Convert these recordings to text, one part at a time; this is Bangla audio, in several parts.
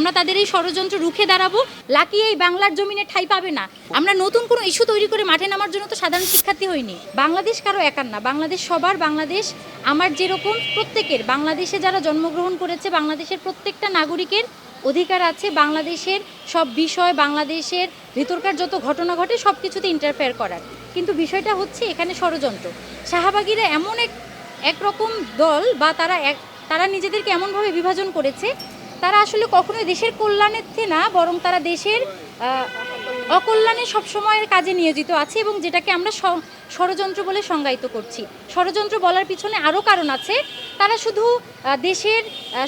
আমরা তাদের এই ষড়যন্ত্র রুখে দাঁড়াবো। লাকি এই বাংলার জমিনে ঠাই পাবে না। আমরা নতুন কোনো ইস্যু তৈরি করে মাঠে নামার জন্য তো সাধারণ শিক্ষার্থী হইনি। বাংলাদেশ কারও একার না। বাংলাদেশ সবার বাংলাদেশ। আমার যেরকম প্রত্যেকের। বাংলাদেশে যারা জন্মগ্রহণ করেছে, বাংলাদেশের প্রত্যেকটা নাগরিকের অধিকার আছে। বাংলাদেশের সব বিষয়, বাংলাদেশের ভিতরকার যত ঘটনা ঘটে সব কিছুতে ইন্টারফেয়ার করার। কিন্তু বিষয়টা হচ্ছে এখানে ষড়যন্ত্র। শাহবাগীরা এমন এক, একরকম দল বা তারা এক, তারা নিজেদেরকে এমনভাবে বিভাজন করেছে তারা আসলে কখনোই দেশের কল্যাণের না বরং তারা দেশের অকল্যাণে সবসময়ের কাজে নিয়োজিত আছে এবং যেটাকে আমরা ষড়যন্ত্র বলে সংজ্ঞায়িত করছি। ষড়যন্ত্র বলার পিছনে আরও কারণ আছে। তারা শুধু দেশের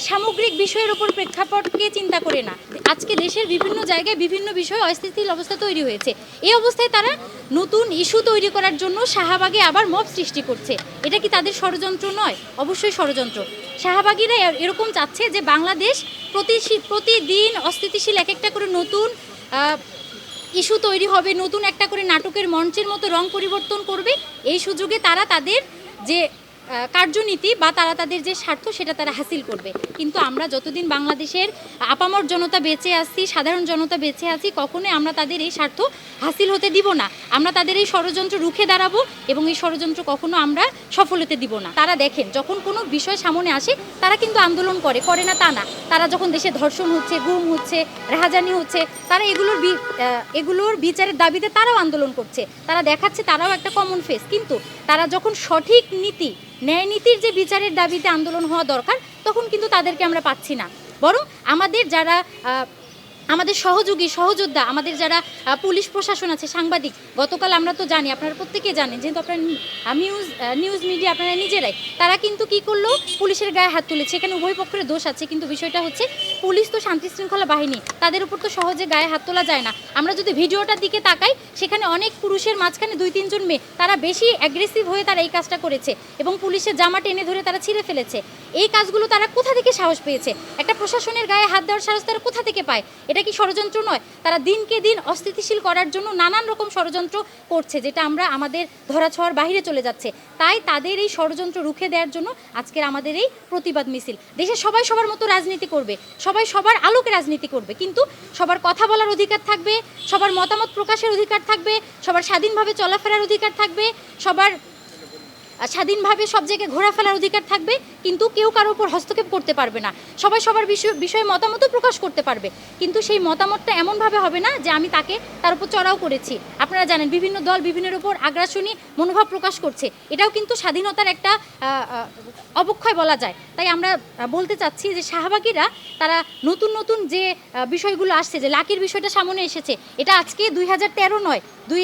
সামগ্রিক বিষয়ের উপর প্রেক্ষাপটকে চিন্তা করে না। আজকে দেশের বিভিন্ন জায়গায় বিভিন্ন বিষয়ে অস্থিতিশীল অবস্থা তৈরি হয়েছে। এই অবস্থায় তারা নতুন ইস্যু তৈরি করার জন্য শাহবাগে আবার মব সৃষ্টি করছে। এটা কি তাদের ষড়যন্ত্র নয়? অবশ্যই ষড়যন্ত্র। শাহবাগীরা এরকম চাচ্ছে যে বাংলাদেশ প্রতি প্রতিদিন অস্থিতিশীল এক একটা করে নতুন ইস্যু তৈরি হবে, নতুন একটা করে নাটকের মঞ্চের মতো রং পরিবর্তন করবে, এই সুযোগে তারা তাদের যে কার্যনীতি বা তারা তাদের যে স্বার্থ সেটা তারা হাসিল করবে। কিন্তু আমরা যতদিন বাংলাদেশের আপামর জনতা বেঁচে আছি, সাধারণ জনতা বেঁচে আছি, কখনোই আমরা তাদের এই স্বার্থ হাসিল হতে দিব না। আমরা তাদের এই ষড়যন্ত্র রুখে দাঁড়াবো এবং এই ষড়যন্ত্র কখনো আমরা সফল হতে দিব না। তারা দেখেন, যখন কোনো বিষয় সামনে আসে, তারা কিন্তু আন্দোলন করে করে না তা না। তারা যখন দেশে ধর্ষণ হচ্ছে, গুম হচ্ছে, রাহাজানি হচ্ছে, তারা এগুলোর এগুলোর বিচারের দাবিতে তারাও আন্দোলন করছে। তারা দেখাচ্ছে তারাও একটা কমন ফেস কিন্তু তারা যখন সঠিক নীতি, ন্যায় নীতির যে বিচারের দাবিতে আন্দোলন হওয়া দরকার, তখন কিন্তু তাদেরকে আমরা পাচ্ছি না। বরং আমাদের যারা আমাদের সহযোগী, সহযোদ্ধা, আমাদের যারা পুলিশ প্রশাসন আছে, সাংবাদিক, গতকাল আমরা তো জানি, আপনারা প্রত্যেকেই জানেন, যেহেতু আপনারা নিউজ নিউজ মিডিয়া আপনারা নিজেরাই, তারা কিন্তু কি করল? পুলিশের গায়ে হাত তুলেছে, এখানে উভয় পক্ষের দোষ আছে, কিন্তু বিষয়টা হচ্ছে, পুলিশ তো শান্তি শৃঙ্খলা বাহিনী, তাদের উপর তো সহজে গায়ে হাত তোলা যায় না। আমরা যদি ভিডিওটার দিকে তাকাই, সেখানে অনেক পুরুষের মাঝখানে দুই, তিনজন মেয়ে, তারা বেশি অ্যাগ্রেসিভ হয়ে তারা এই কাজটা করেছে এবং পুলিশের জামা টেনে ধরে তারা ছিঁড়ে ফেলেছে। এই কাজগুলো তারা কোথা থেকে সাহস পেয়েছে? একটা প্রশাসনের গায়ে হাত দেওয়ার সাহস তারা কোথা থেকে পায়? এটা কি ষড়যন্ত্র নয়? তারা দিনকে দিন অস্থিতিশীল করার জন্য নানান রকম ষড়যন্ত্র করছে, যেটা আমরা আমাদের ধরাছোঁয়ার বাইরে চলে যাচ্ছে। তাই তাদের এই ষড়যন্ত্র রুখে দেওয়ার জন্য আজকের আমাদের এই প্রতিবাদ মিছিল। দেশে সবাই সবার মতো রাজনীতি করবে, সবাই সবার আলোকে রাজনীতি করবে, কিন্তু সবার কথা বলার অধিকার থাকবে, সবার মতামত প্রকাশের অধিকার থাকবে, সবার স্বাধীনভাবে চলাফেরার অধিকার থাকবে, সবার স্বাধীনভাবে সব জায়গায় ঘোরা ঘোরাফেরার অধিকার থাকবে, কিন্তু কেউ কারোর উপর হস্তক্ষেপ করতে পারবে না। সবাই সবার বিষয়, বিষয়ে মতামতও প্রকাশ করতে পারবে। কিন্তু সেই মতামতটা এমনভাবে হবে না যে আমি তাকে তার উপর চড়াও করেছি। আপনারা জানেন, বিভিন্ন দল বিভিন্নের উপর আগ্রাসনী মনোভাব প্রকাশ করছে। এটাও কিন্তু স্বাধীনতার একটা অবক্ষয় বলা যায়। তাই আমরা বলতে চাচ্ছি যে শাহবাগীরা তারা নতুন নতুন যে বিষয়গুলো আসছে, যে লাকির বিষয়টা সামনে এসেছে, এটা আজকে দুই হাজার নয়, দুই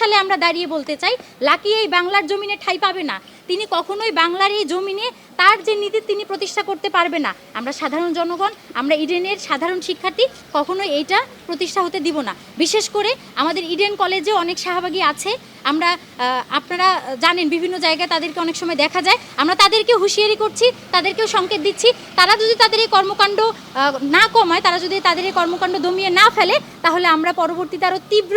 সালে আমরা দাঁড়িয়ে বলতে চাই, লাকি এই বাংলার জমিনে ঠাই পাবে না। তিনি কখনোই বাংলার এই জমিনে তার যে নীতি তিনি প্রতিষ্ঠা করতে পারবে না। আমরা সাধারণ জনগণ, আমরা ইডেনের সাধারণ শিক্ষার্থী, কখনোই এইটা প্রতিষ্ঠা হতে দিব না। বিশেষ করে আমাদের ইডেন কলেজে অনেক শাহবাগী আছে। আমরা আপনারা জানেন বিভিন্ন জায়গায় তাদেরকে অনেক সময় দেখা যায়। আমরা তাদেরকে হুঁশিয়ারি করছি, তাদেরকেও সংকেত দিচ্ছি। তারা যদি তাদের এই কর্মকাণ্ড না কমায়, তারা যদি তাদের এই কর্মকাণ্ড দমিয়ে না ফেলে, তাহলে আমরা পরবর্তীতে আরও তীব্র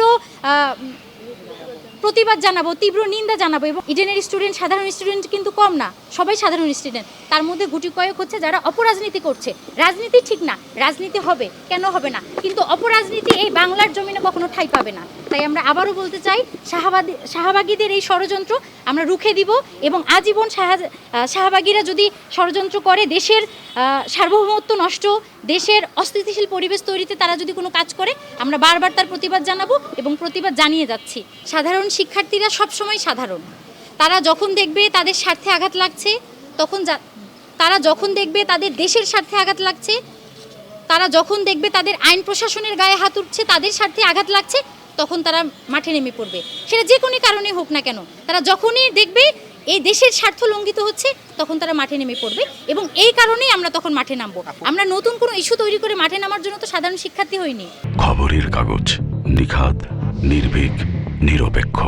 প্রতিবাদ জানাব, তীব্র নিন্দা জানাব এবং ইডেনের স্টুডেন্ট সাধারণ স্টুডেন্ট কিন্তু কম না, সবাই সাধারণ স্টুডেন্ট তার মধ্যে গুটি কয়েক হচ্ছে যারা অপরাজনীতি করছে। রাজনীতি ঠিক না, রাজনীতি হবে, কেন হবে না? কিন্তু অপরাজনীতি এই বাংলার জমিনে কখনো ঠাই পাবে না। তাই আমরা আবারও বলতে চাই, শাহবাদী শাহবাগীদের এই ষড়যন্ত্র আমরা রুখে দিব এবং আজীবন শাহ শাহবাগীরা যদি ষড়যন্ত্র করে, দেশের সার্বভৌমত্ব নষ্ট, দেশের অস্থিতিশীল পরিবেশ তৈরিতে তারা যদি কোনো কাজ করে, আমরা বারবার তার প্রতিবাদ জানাব এবং প্রতিবাদ জানিয়ে যাচ্ছি। সাধারণ শিক্ষার্থীরা সবসময় সাধারণ। তারা যখন দেখবে তাদের স্বার্থে আঘাত লাগছে, তখন তারা যখন দেখবে তাদের দেশের স্বার্থে আঘাত লাগছে, তারা যখন দেখবে তাদের আইন প্রশাসনের গায়ে হাত উঠছে, তাদের স্বার্থে আঘাত লাগছে তখন তারা মাঠে নেমে পড়বে। সেটা যে কোনো কারণে হোক না কেন তারা যখনই দেখবে এই দেশের স্বার্থ লঙ্ঘিত হচ্ছে তখন তারা মাঠে নেমে পড়বে এবং এই কারণেই আমরা তখন মাঠে নামবো। আমরা নতুন কোনো ইস্যু তৈরি করে মাঠে নামার জন্য তো সাধারণ শিক্ষার্থী হইনি। খবরের কাগজ নিখাত নির্ভীক নিরপেক্ষ।